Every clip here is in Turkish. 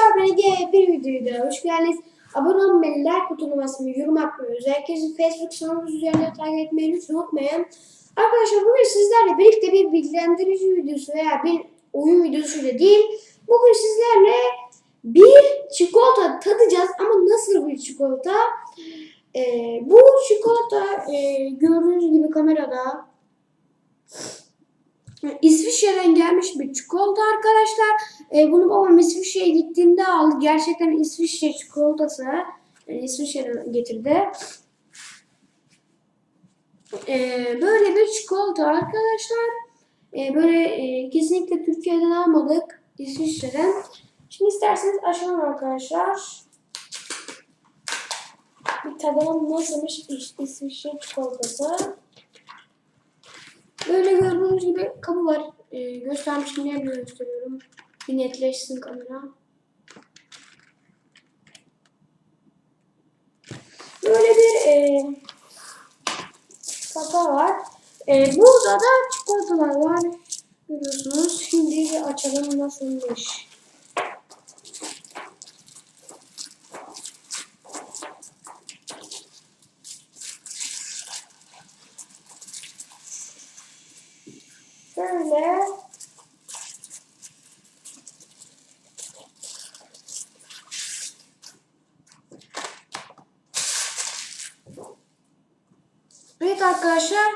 arkadaşlar beni de bir videoya hoş geldiniz. Abone olmayı, like butonuna basmayı, yorum atmayı, özellikle Facebook sanatımız üzerinde takip etmeyi lütfen unutmayın. Arkadaşlar bugün sizlerle birlikte bir bilgilendirici videosu veya bir oyun videosu da değil. Bugün sizlerle bir çikolata tadacağız ama nasıl bir çikolata? Ee, bu çikolata e, gördüğünüz gibi kamerada İsviçre'den gelmiş bir çikolata arkadaşlar. E, bunu babam İsviçre'ye gittiğinde aldı. Gerçekten İsviçre çikolatası. Yani İsviçre'den getirdi. E, böyle bir çikolata arkadaşlar. E, böyle e, kesinlikle Türkiye'den almadık. İsviçre'den. Şimdi isterseniz açalım arkadaşlar. Bir tadalım nasılmış İs- İsviçre çikolatası. Böyle gördüğünüz gibi kabı var. Ee, göstermişim nerede gösteriyorum. Bir netleşsin kamera. Böyle bir e, kapağı var. E, burada da çikolatalar var. Görüyorsunuz. Şimdi bir açalım nasılmış. Böyle Evet arkadaşlar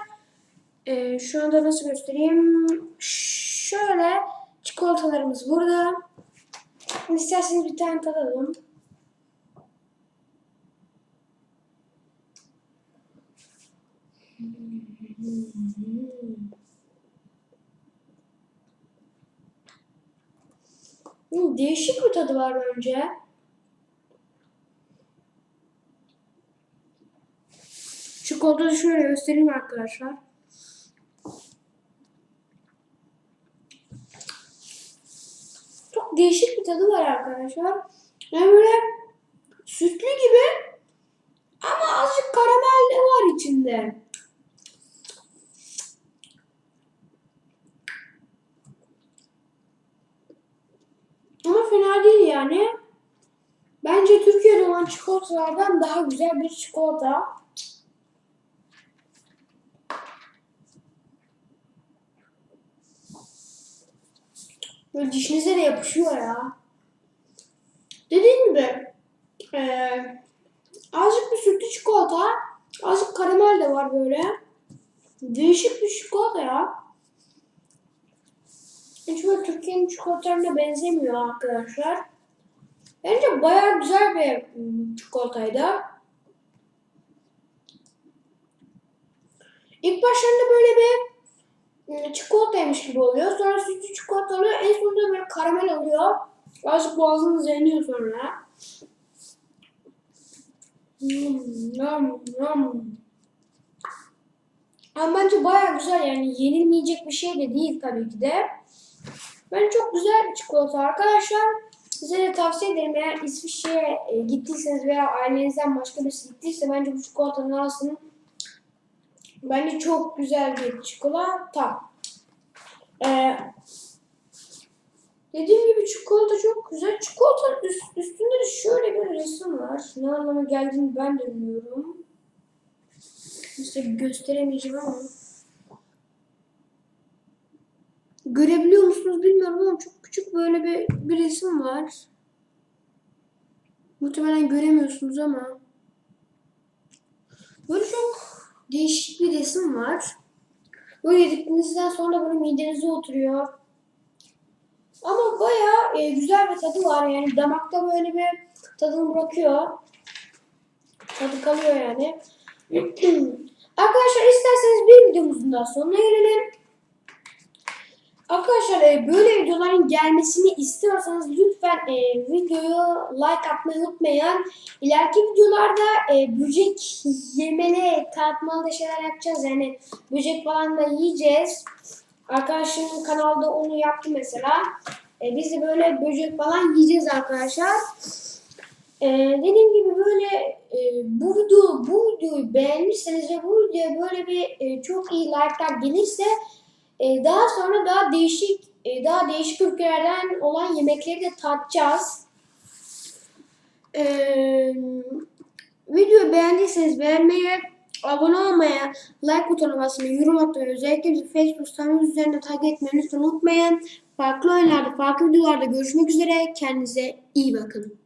eee, şu anda nasıl göstereyim? Şöyle çikolatalarımız burada. İsterseniz bir tane tadalım. Hmm, değişik bir tadı var bence. Çikolatayı şöyle göstereyim arkadaşlar. Çok değişik bir tadı var arkadaşlar. Yani böyle sütlü gibi ama azıcık karamel de var içinde. Ama fena değil yani. Bence Türkiye'de olan çikolatalardan daha güzel bir çikolata. Böyle dişinize de yapışıyor ya. Dediğim gibi eee azıcık bir sütlü çikolata, azıcık karamel de var böyle. Değişik bir çikolata ya. Hiç böyle Türkiye'nin çikolatalarına benzemiyor arkadaşlar. Bence bayağı güzel bir hmm, çikolataydı. İlk başlarında böyle bir çikolataymış gibi oluyor. Sonra sütlü çikolata oluyor. En sonunda böyle karamel oluyor. Azıcık boğazınız yanıyor sonra. Hmm, yum, yum. Ama bence bayağı güzel yani yenilmeyecek bir şey de değil tabii ki de. Ben çok güzel bir çikolata arkadaşlar. Size de tavsiye ederim eğer İsviçre'ye e, gittiyseniz veya ailenizden başka birisi gittiyse bence bu çikolatanın alsın. Bence çok güzel bir çikolata. Ee, dediğim gibi çikolata çok güzel. Çikolatanın üst, üstünde de şöyle bir resim var. Ne anlama geldiğini ben de bilmiyorum. Size gösteremeyeceğim ama. Görebiliyor musunuz bilmiyorum ama çok küçük böyle bir, bir resim var. Muhtemelen göremiyorsunuz ama. Böyle çok değişik bir resim var. Böyle yediklerinizden sonra böyle midenize oturuyor. Ama bayağı e, güzel bir tadı var yani damakta böyle bir tadını bırakıyor. Tadı kalıyor yani. Arkadaşlar isterseniz bir videomuzun daha sonuna gelelim. Arkadaşlar e, böyle videoların gelmesini istiyorsanız lütfen e, videoyu like atmayı unutmayın. İleriki videolarda e, böcek yemeli, tatmalı şeyler yapacağız. Yani böcek falan da yiyeceğiz. Arkadaşımın kanalda onu yaptı mesela. E, biz de böyle böcek falan yiyeceğiz arkadaşlar. E, dediğim gibi böyle e, bu video bu videoyu beğenmişseniz ve bu videoya böyle bir e, çok iyi like'lar gelirse e, daha sonra daha değişik e, daha değişik ülkelerden olan yemekleri de tatacağız. Ee, videoyu beğendiyseniz beğenmeyi, abone olmaya, like butonuna basmayı, yorum atmayı, özellikle bizi Facebook sayfamız üzerinden takip etmeyi unutmayın. Farklı oyunlarda, farklı videolarda görüşmek üzere. Kendinize iyi bakın.